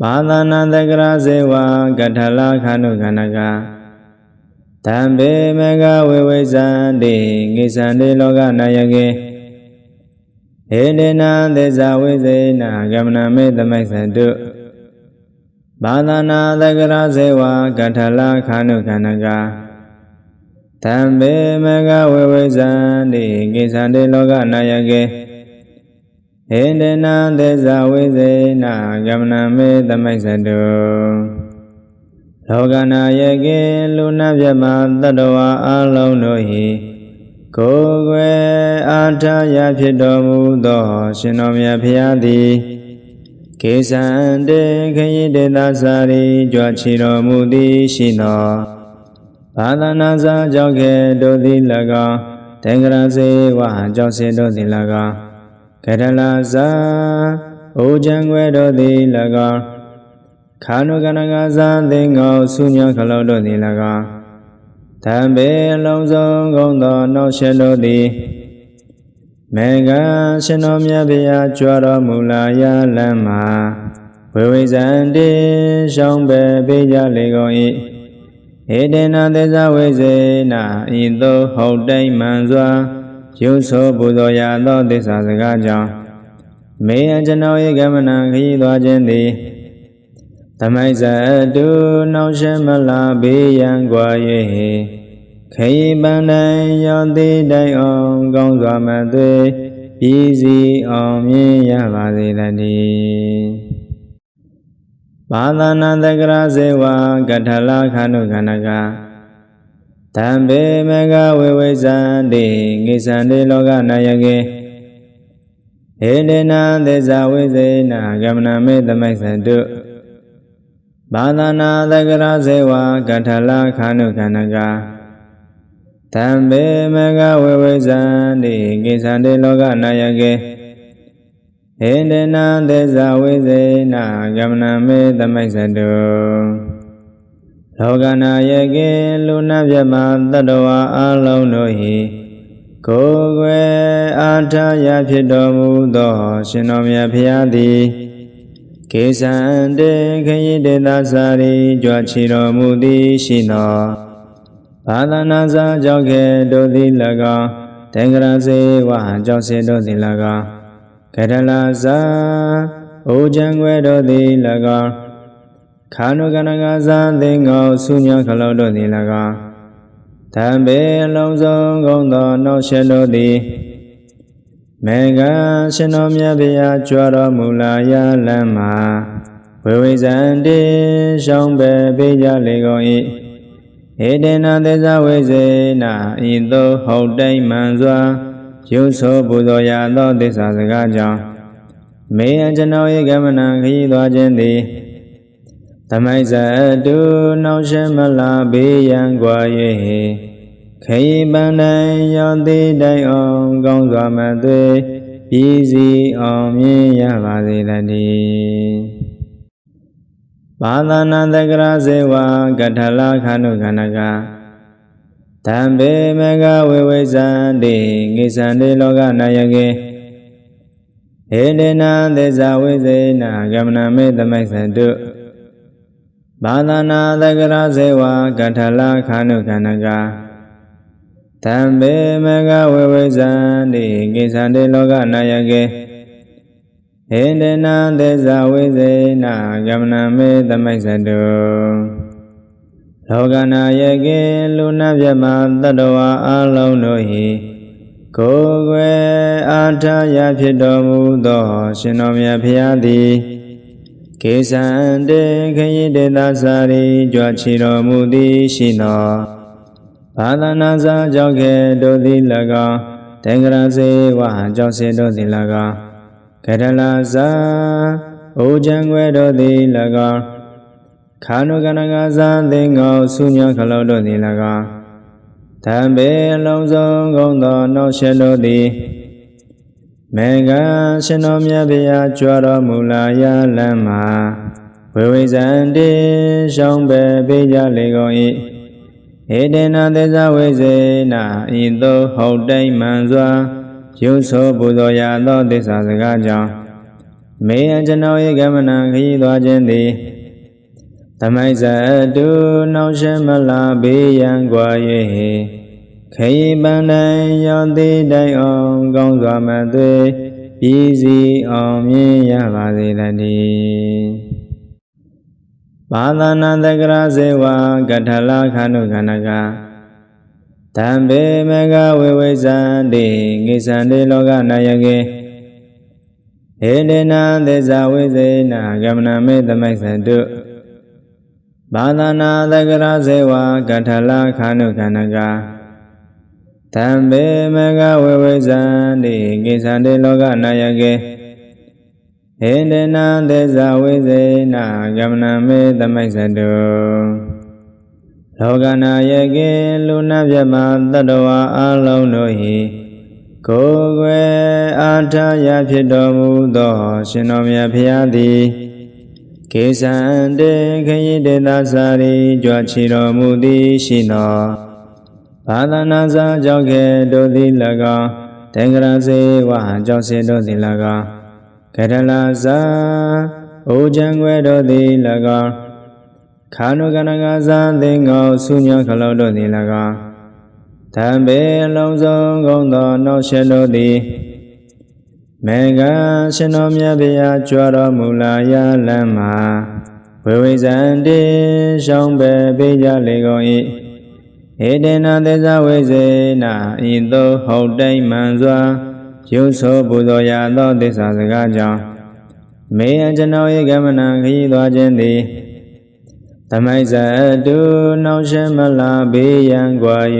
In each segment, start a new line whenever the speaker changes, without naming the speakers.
ဘာသနာတကရာဇေဝကထလာခန္ဓုခန္ဓကတံပေမကဝေဝိဇန္တိကိသန္တိလောကနာယကေဟေတေနသေဇဝိဇေနကမနမေသမိတ်သတုဘာသနာတကရာဇေဝကထလာခန္ဓုခန္ဓကတံပေမကဝေဝိဇန္တိကိသန္တိလောကနာယကေ ဟေတေနသေဇဝိဇေနကမနမေသမိတ်သတုလောကနာယကေလူနာမြတ်မတတ္တဝါအလုံးတို့ဟိကိုယ်ွယ်အာထရဖြစ်တော်မူသော ရှင်တော်မြတ်ဖျားသည်ကေသန္တေခ yi တေသစာရိကြွချီတော်မူသည်ရှိသောဘာသနာစာကြောင့်ကဲ့တို့သည်၎င်းတင်္ဂရစေဝကြောင့်စေတို့သည်၎င်း ကရလာစာအိုချံွယ်တို့သည်၎င်းခါနုကနကဇာသင်္ကောဆုညခလောတို့သည်၎င်းတံပေအလုံးစုံကုန်သောနောက်ရှင်တို့သည်မေဃရှင်တော်မြတ်ဗျာကြွတော်မူလာရလမ်းမှာဝေဝိဇန္တိရှောင်းပဲပေးကြလေကုန်၏ဧတေနသေဇဝေစေနာဤသို့ဟုတ်တိုင်းမှန်စွာ ရုပ်ဆိုပူဇော်ရသောသစ္စာစကားကြောင့်မေယကျွန်တော်၏ကမ္မနာခရီးသွားခြင်းသည်သမိုက်ဇတုနောက်ရှမလာဘေးရန်กว่า၍ခရီးပန်းတိုင်းရောက်သေးတိုင်အောင်ကောင်းစွာမသွေပြည်စီအောင်မြင်ရပါစေတည်းဘာသာနာတကရာဇေဝကထလာခန္ဓုခန္ဓက တံပေမကဝေဝိဇန္တိကိသန္တိလောကနာယကေဟေတေနသေဇဝိဇေနကမနမေသမိတ်သတုဘာသနာတကရာဇေဝကထလာခန္ဓုခန္ဓကတံပေမကဝေဝိဇန္တိကိသန္တိလောကနာယကေဟေတေနသေဇဝိဇေနကမနမေသမိတ်သတု လောကနာယကေလူနာမြတ်မတတ္တဝါအလုံးတို့ဟိကိုယ်ွယ်အာထရဖြစ်တော်မူသော ရှင်တော်မြတ်ဖျားသည်ကေသန္တေခ yi တေသစာရိကြွချီတော်မူသည်ရှိသောဘာသနာစာကြောင့်ကဲ့တို့သည်၎င်းတင်္ဂရစေဝကြောင့်စေတို့သည်၎င်းကရလာစာအိုချံွယ်တို့သည်၎င်း ခါနုကနကဇာသင်္ကောဆုညခလောတို့သည်၎င်းတံပေအလုံးစုံကုန်သောနောက်ရှင်တို့သည်မေဃရှင်တော်မြတ်ဗျာကြွတော်မူလာရလမ်းမှာဝေဝိဇန္တိရှောင်းပဲပေးကြလေကုန်၏ဧတေနသေဇဝေစေနာဤသို့ဟုတ်တိုင်းမှန်စွာရုပ်ဆိုပူဇော်ရသောသစ္စာစကားကြောင့်မေယကျွန်တော်၏ကမ္မနာခရီးသွားခြင်းသည် သမိုက်ဇတုနောက်ရှမလာဘေးရန်กว่า၍ခရီးပန်းတိုင်းရောက်သေးတိုင်အောင်ကောင်းစွာမသွေပြည်စီအောင်မြင်ရပါစေတည်းဘာသာနာတကရာဇေဝကထလာခန္ဓုခန္ဓကတံပေမကဝေဝိဇန္တိကိသန္တိလောကနာယကေဟေတေနသေဇဝိဇေနကမနမေသမိတ်သတု ဘာသနာတကရာဇေဝကထလာခန္ဓုခန္ဓကတံပေမကဝေဝိဇန္တိကိသန္တိလောကနာယကေဟေတေနသေဇဝိဇေနကမနမေသမိတ်သတုလောကနာယကေလူနာမြတ်မတတ္တဝါအလုံးတို့ဟိကိုယ်ွယ်အာထရဖြစ်တော်မူသော ရှင်တော်မြတ်ဖျားသည် ကေသန္တေခ yi တေသစာရိကြွချီတော်မူသည်ရှိသောဘာသနာစာကြောင့်ကဲ့တို့သည်၎င်းတင်္ဂရစေဝကြောင့်စေတို့သည်၎င်းကရလာစာအိုချံွယ်တို့သည်၎င်းခါနုကနကဇာသင်္ကောဆုညခလောတို့သည်၎င်းတံပေအလုံးစုံကုန်သောနောက်ရှင်တို့သည် မေဃရှင်တော်မြတ်ဗျာကြွတော်မူလာရလမ်းမှာဝေဝိဇံတိရှောင်းပဲပေးကြလေကုန်၏ဧတေနသေဇဝိစေနဤသို့ဟုတ်တိမ်မှန်စွာရုပ်ဆိုပူဇော်ရသောသစ္စာစကားကြောင့်မေယံကျွန်တော်၏ကမဏခရီးသွားခြင်းသည်သမိုင်းဇတုနှောင့်ရှင်းမလာဘေးရန်ကွာ၍ ခရီးပန်းတိုင်းရောက်သေးတိုင်အောင်ကောင်းစွာမသွေပြည်စီအောင်မြင်ရပါစေတည်းဘာသာနာတကရာဇေဝကထလာခန္ဓုခန္ဓကတံဘေမကဝေဝိဇန္တိကိစ္ဆန္တိလောကနာယကေဟေတေနာသေဇဝိဇေနာကမ္မနာမေသမိတ်သတုဘာသာနာတကရာဇေဝကထလာခန္ဓုခန္ဓက တံဘေမကဝေဝိဇန္တိကိစ္ဆန္တိလောကနာယကေဟေတေနာသေဇဝိဇေနာကမ္မနာမေသမိတ်သတုလောကနာယကေလူနာမြတ်မတတ္တဝါအလုံးတို့၏ကိုယ်ွယ်အာထရာဖြစ်တော်မူသော ရှင်တော်မြတ်ဖရာသည်ကေသန္တေခ yi တေသစာရိကြွချီတော်မူသည်ရှိသော ဘာသနာစာကြောင့်ကဲ့တို့သည်၎င်းတင်္ဂရစေဝကြောင့်စေတို့သည်၎င်းကရလာစာအိုချံွယ်တို့သည်၎င်းခါနုကနကဇာသင်္ကောဆုညခလောက်တို့သည်၎င်းတံပေအလုံးစုံကုန်သောနောက်ရှက်တို့သည်မေဃရှင်တော်မြတ်ဗျာကြွတော်မူလာရလမ်းမှာဝေဝိဇန္တိရှောင်းပဲပေးကြလေကုန်၏ ဧတေနသေဇဝိဇေနာဤသို့ဟုတ်တိုင်းမှန်စွာရုပ်ဆိုပူဇော်ရသောသစ္စာစကားကြောင့်မေအကျွန်တော်၏ကမ္မနာခရီးသွားခြင်းသည်သမိုက်ဇတုနှောင့်ရှက်မလားဘေးရန်กว่า၍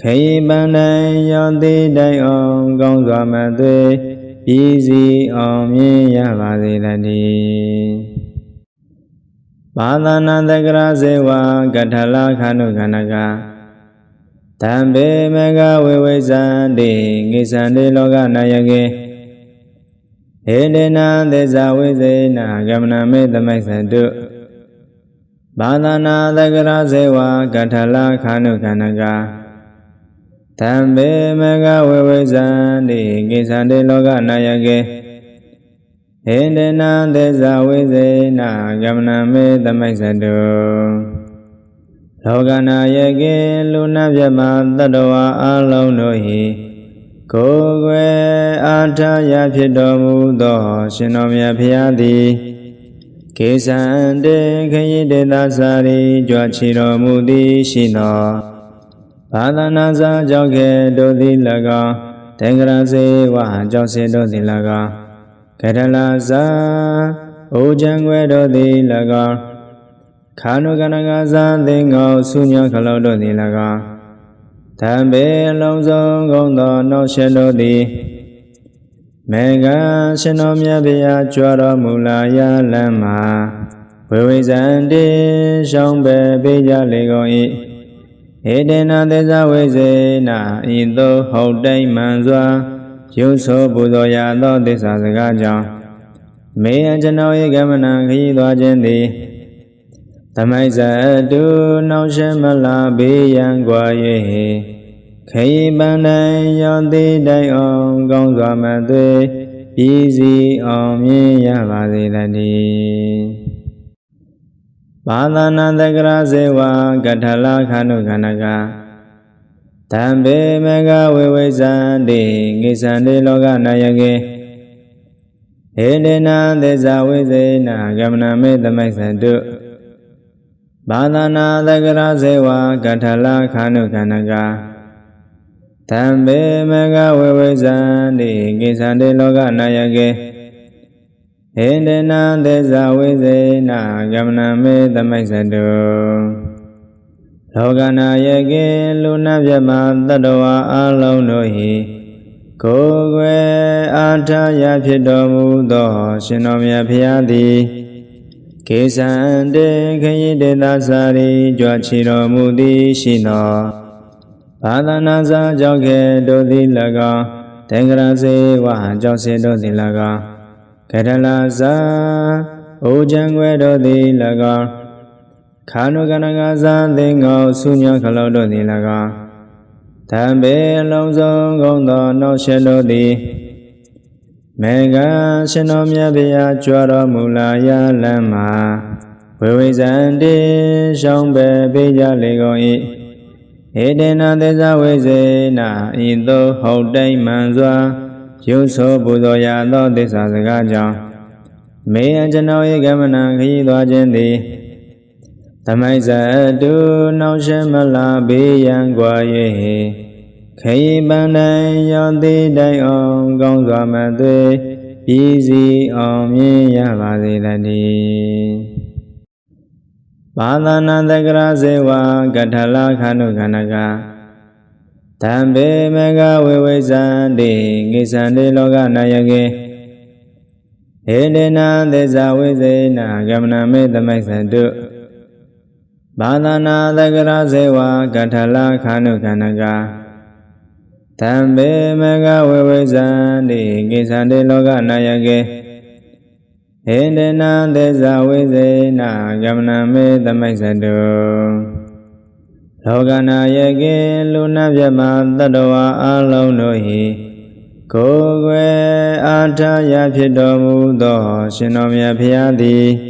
ခရီးပန်းတိုင်းရောက်သေးတိုင်အောင်ကောင်းစွာမသွေပြည်စီအောင်မြင်ရပါစေတည်း ဘာသာနာတကရာဇေဝကထလာခန္ဓုခန္ဓကတံဘေမကဝေဝိဇန္တိကိစ္ဆန္တိလောကနာယကေဟေတေနာသေဇဝိဇေနာကမ္မနာမေသမိတ်သတုဘာသာနာတကရာဇေဝကထလာခန္ဓုခန္ဓကသံဘေမကဝေဝိဇန္တိကိစ္ဆန္တိလောကနာယကေ ဟိန္ဒနာသေဇဝိဇေနာကမ္မနာမေသမိတ်သတုလောကနာယကေလူနာမြတ်မတတ္တဝါအလုံးတို့၏ကိုယ်ွယ်အာထရာဖြစ်တော်မူသော ရှင်တော်မြတ်ဖျားသည်ကေသန္တေခ yi တေသစာရိကြွချီတော်မူသည်ရှိသောဘာသနာစာကြောင့်ကဲ့တို့သည်၎င်းတင်္ဂရစေဝကြောင့်စေတို့သည်၎င်း ကရလာစာအိုချံွယ်တို့သည်၎င်းခါနုကနကဇာသင်္ကောဆုညခလောက်တို့သည်၎င်းတံပေအလုံးစုံကုန်သောနောက်ရှက်တို့သည်မေဃရှင်တော်မြတ်ဗျာကြွတော်မူလာရလမ်းမှာဝေဝိဇန္တိရှောင်းပဲပေးကြလေကုန်၏ဧတေနသေဇဝိဇေနာဤသို့ဟုတ်တိုင်းမှန်စွာ ရုပ်ဆိုပူဇော်ရသောသစ္စာစကားကြောင့်မေအကျွန်တော်၏ကမ္မနာခရီးသွားခြင်းသည်သမိုက်ဇတုနှောင့်ရှက်မလားဘေးရန်กว่า၍ခရီးပန်းတိုင်းရောက်သေးတိုင်အောင်ကောင်းစွာမသွေပြည်စီအောင်မြင်ရပါစေတည်းဘာသာနာတကရာဇေဝကထလာခန္ဓုခန္ဓက တံဘေမကဝေဝိဇန္တိကိစ္ဆန္တိလောကနာယကေဟေတေနာသေဇဝိဇေနာကမ္မနာမေသမိတ်သတုဘာသာနာတကရာဇေဝကထလာခန္ဓုခန္ဓကတံဘေမကဝေဝိဇန္တိကိစ္ဆန္တိလောကနာယကေဟိန္ဒနာသေဇဝိဇေနာကမ္မနာမေသမိတ်သတု လောကနာယကေလူနာမြတ်မတတ္တဝါအလုံးတို့၏ကိုယ်ွယ်အာထရာဖြစ်တော်မူသော ရှင်တော်မြတ်ဖရာသည်ကေသန္တေခ yi တေသစာရိကြွချီတော်မူသည်ရှိသောဘာသနာစာကြောင့်ကဲ့တို့သည်၎င်းတင်္ဂရစေဝကြောင့်စေတို့သည်၎င်းကရလာစာအိုချံွယ်တို့သည်၎င်း ခါနုကနကဇာသင်္ကောဆုညခလောက်တို့သည်၎င်းတံပေအလုံးစုံကုန်သောနောက်ရှက်တို့သည်မေဃရှင်တော်မြတ်ဗျာကြွတော်မူလာရလမ်းမှာဝေဝိဇန္တိရှောင်းပဲပေးကြလေကုန်၏ဧတေနသေဇဝိဇေနာဤသို့ဟုတ်တိုင်းမှန်စွာရုပ်ဆိုပူဇော်ရသောသစ္စာစကားကြောင့်မေယကျွန်တော်၏ကမ္မနာခရီးသွားခြင်းသည် သမိုက်ဇတုနောက်ရှမလာဘေးရန်กว่า၍ခရီးပန်းတိုင်းရောက်သေးတိုင်အောင်ကောင်းစွာမသွေပြည်စီအောင်မြင်ရပါစေတည်းဘာသာနာတကရာဇေဝကထလာခန္ဓုခန္ဓကတံဘေမကဝေဝိဇန္တိကိစ္ဆန္တိလောကနာယကေဟေတေနသေဇဝိဇေနကမ္မနာမေသမိတ်သတု ဘာသာနာတကရာဇေဝကထလာခန္ဓုခန္ဓကတံဘေမကဝေဝိဇန္တိကိစ္ဆန္တိလောကနာယကေဟေတေနသေဇဝိဇေနကမ္မနာမေသမိတ်သတုလောကနာယကေလူနာမြတ်မတတ္တဝါအလုံးတို့ဟိကိုယ်ွယ်အာထရဖြစ်တော်မူသော ရှင်တော်မြတ်ဖျားသည်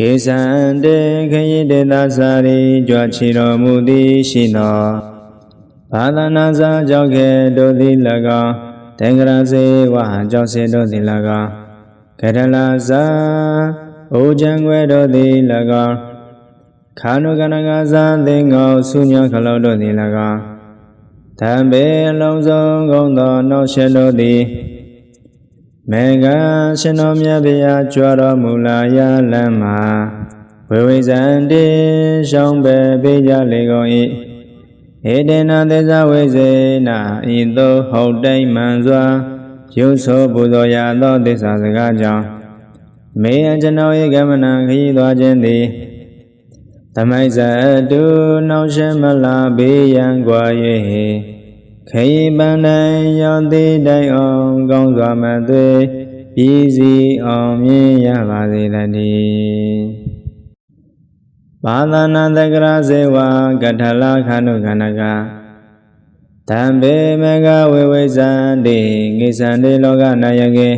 ကေသန္တေခ yi တေသစာရိကြွချီတော်မူသည်ရှိသောဘာသနာစာကြောင့်ကဲ့တို့သည်၎င်းတင်္ဂရစေဝဟကြောင့်စေတို့သည်၎င်းကရလာစာအိုချံွယ်တို့သည်၎င်းခါနုကနကဇာသင်္ကောဆုညခလုံးတို့သည်၎င်းတံပေအလုံးစုံကုန်သောနောက်ရှက်တို့သည် မေဃရှင်တော်မြတ်ဗျာကြွတော်မူလာရလမ်းမှာဝေဝိဇံတိရှောင်းပဲပေးကြလေကုန်၏ဧတေနသေဇဝေစေနာဤသို့ဟုတ်တိမ်မှန်စွာရုပ်ဆိုပူဇော်ရသောသစ္စာစကားကြောင့်မေယံကျွန်တော်၏ကမဏခရီးသွားခြင်းသည်သမိုက်ဇတုနှောင့်ရှင်းမလာဘေးရန်ကွာ၍ ခရီးပန်းတိုင်းရောက်သေးတိုင်အောင်ကောင်းစွာမသွေပြည်စီအောင်မြင်ရပါစေတည်းဘာသာနာတကရာဇေဝကထလာခန္ဓုခန္ဓကတံဘေမကဝေဝိဇန္တိကိစ္ဆန္တိလောကနာယကေ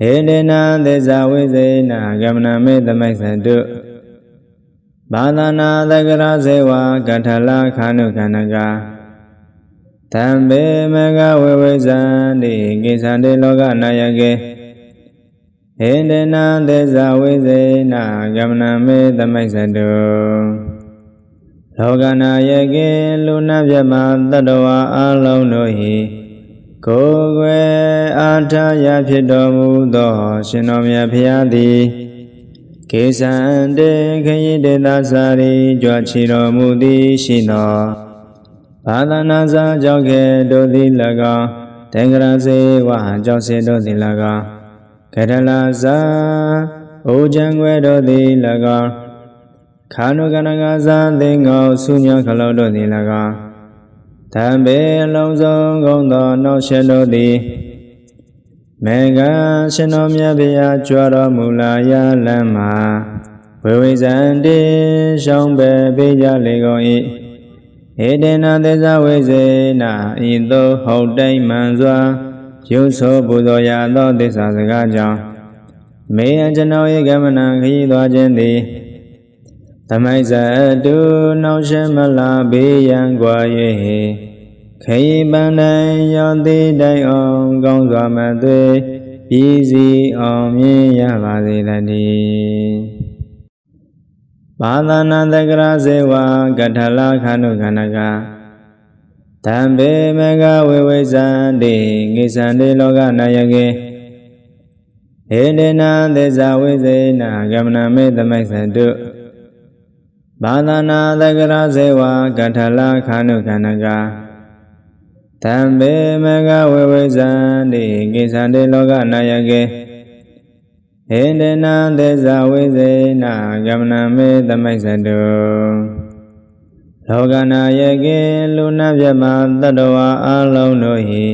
ဟေတေနသေဇဝိဇေနကမ္မနာမေသမိတ်သတုဘာသနာသကရာဇေဝကထလာခန္ဓုခန္ဓက တံဘေမကဝေဝိဇန္တိကိစ္ဆန္တိလောကနာယကေဟေတေနသေဇဝိဇေနကမ္မနာမေသမိတ်သတုလောကနာယကေလူနာမြတ်မတတ္တဝါအလုံးတို့ဟိကိုယ်ွယ်အာထရဖြစ်တော်မူသော ရှင်တော်မြတ်ဖျားသည်ကေသန္တေခ yi တေသစာရိကြွချီတော်မူသည်ရှိသော ဘာသနာစာကြောင့်ကဲ့တို့သည်၎င်းတင်္ဂရစေဝဟကြောင့်စေတို့သည်၎င်းကရလာစာအိုချံွယ်တို့သည်၎င်းခါနုကနကဇာသင်္ကောဆုညခလုံးတို့သည်၎င်းတံပေအလုံးစုံကုန်သောနောက်ရှက်တို့သည်မေဃရှင်တော်မြတ်ဗျာကြွတော်မူလာရလမ်းမှာဝေဝိဇန္တိရှောင်းပဲပေးကြလေကုန်၏ ဧတေနသေဇဝေစေနဤသို့ဟုတ်တိမ်မှန်စွာရုပ်ဆိုပူဇော်ရသောသစ္စာစကားကြောင့်မေယံကျွန်တော်၏ကမဏခရီးသွားခြင်းသည်သမိုက်ဇတုနှောင်းရှမလာဘေးရန်ကွာ၍ခရီးပန်းတိုင်းရောက်သေးတိုင်အောင်ကောင်းစွာမသွေးပြည်စီအောင်မြင်ရပါစေတည်း ဘာသာနာတကရာဇေဝကထလာခန္ဓုခန္ဓကတံဘေမကဝေဝိဇန္တိကိစ္ဆန္တိလောကနာယကေဟေတေနသေဇဝိဇေနကမ္မနာမေသမိတ်သတုဘာသာနာတကရာဇေဝကထလာခန္ဓုခန္ဓကတံဘေမကဝေဝိဇန္တိကိစ္ဆန္တိလောကနာယကေ ဟေတေနသေဇဝိဇေနကမ္မနာမေသမိတ်သတုလောကနာယကေလူနာမြတ်မတတ္တဝါအလုံးတို့ဟိ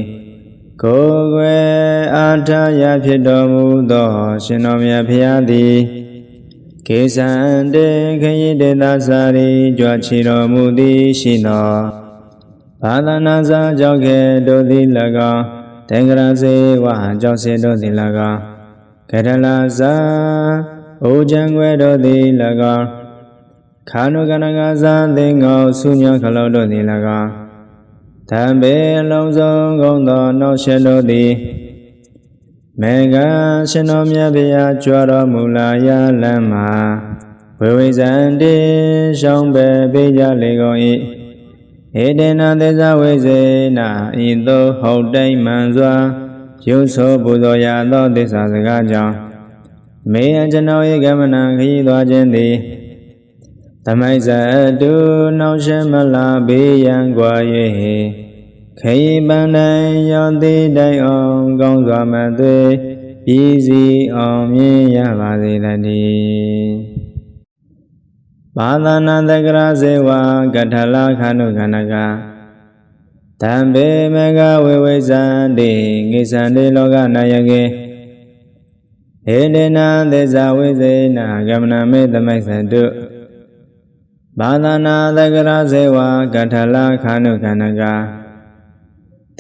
ကိုယ်ွယ်အာထရဖြစ်တော်မူသော ရှင်တော်မြတ်ဖျားသည်ကေသန္တေခ yi တေသစာရိကြွချီတော်မူသည်ရှိသောဘာသနာစာကြောင့်ကဲ့တို့သည်၎င်းတတေင်္ဂရစေဝအကြောင်းစေတို့သည်၎င်း ကရလာဇာအိုချံွယ်တို့သည်၎င်းခါနုကနကဇာသင်္ကောဆုညခလုံးတို့သည်၎င်းသံဘေအလုံးစုံကုန်သောနှောက်ရှက်တို့သည်မေဃရှင်တော်မြတ်ဗျာကြွတော်မူလာရလမ်းမှာဝေဝိဇန္တိရှောင်းပဲပေးကြလေကုန်၏ဧတေနသေဇဝေစေနာဤသို့ဟုတ်တိုင်းမှန်စွာ ရုပ်ဆိုပူဇော်ရသောသစ္စာစကားကြောင့်မေယံကျွန်တော်၏ကမဏခရီးသွားခြင်းသည်သမိုက်ဇတုနှောင်းရှမလာဘေးရန်ကွာ၍ခရီးပန်းတိုင်းရောက်သေးတိုင်အောင်ကောင်းစွာမသွေပြည်စီအောင်မြင်ရပါစေတည်းဘာသနာတကရာဇေဝကထလာခဏုခဏကာ တံဘေမကဝေဝိဇန္တိငိသန္တိလောကနာယကေဟေတေနာသေဇဝိဇေနာကမ္မနာမေသမိတ်သတုဘာသာနာတကရာဇေဝကထလာခန္ဓုခန္ဓက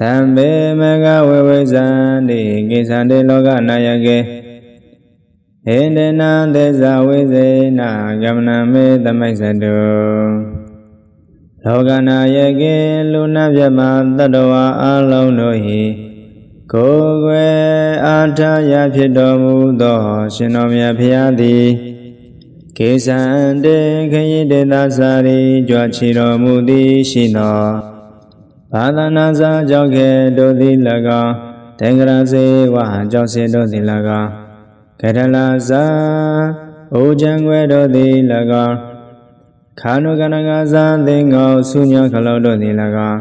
တံဘေမကဝေဝိဇန္တိငိသန္တိလောကနာယကေဟေတေနာသေဇဝိဇေနာကမ္မနာမေသမိတ်သတု လောကနာယကေလူနာမြတ်မတတဝါအလုံးတို့၏ကိုယ်ွယ်အာထရာဖြစ်တော်မူသော ရှင်တော်မြတ်ဖျားသည်ကေသန္တေခ yi တေသစာရိကြွချီတော်မူသည်ရှိသောဘာသနာစာကြောင့်ကဲ့တို့သည်၎င်းတေင်္ဂရစေဝါကြောင့်စေတို့သည်၎င်းကရလာစာအိုချံွယ်တို့သည်၎င်း ခါနုကနကဇာသင်္ကောဆုညခလုံးတို့သည်၎င်း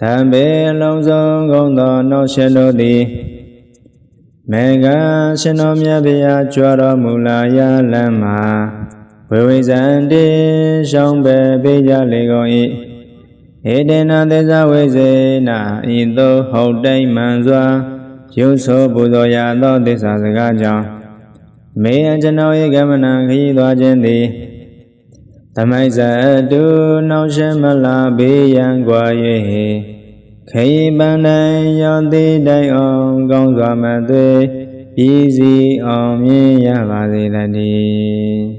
သံဘေအလုံးစုံကုန်သောနှောက်ရှက်တို့သည်မေဃရှင်တော်မြတ်ဗျာကြွတော်မူလာရလမ်းမှာဝေဝိဇန္တိရှောင်းပဲပေးကြလေကုန်၏ဧတေနသေဇဝေစေနာဤသို့ဟုတ်တိုင်းမှန်စွာရုပ်ဆိုပူဇော်ရသောသစ္စာစကားကြောင့်မေယကျွန်တော်၏ကမ္မနာခရီးသွားခြင်းသည် သမိုက်ဇတုနှောင့်ရှက်မလာဘေးရန်กว่า၍ခရီးပန်းတိုင်းရောက်သည့်တိုင်အောင်ကောင်းစွာမသွေပြည်စီအောင်မြင်ရပါစေတည်း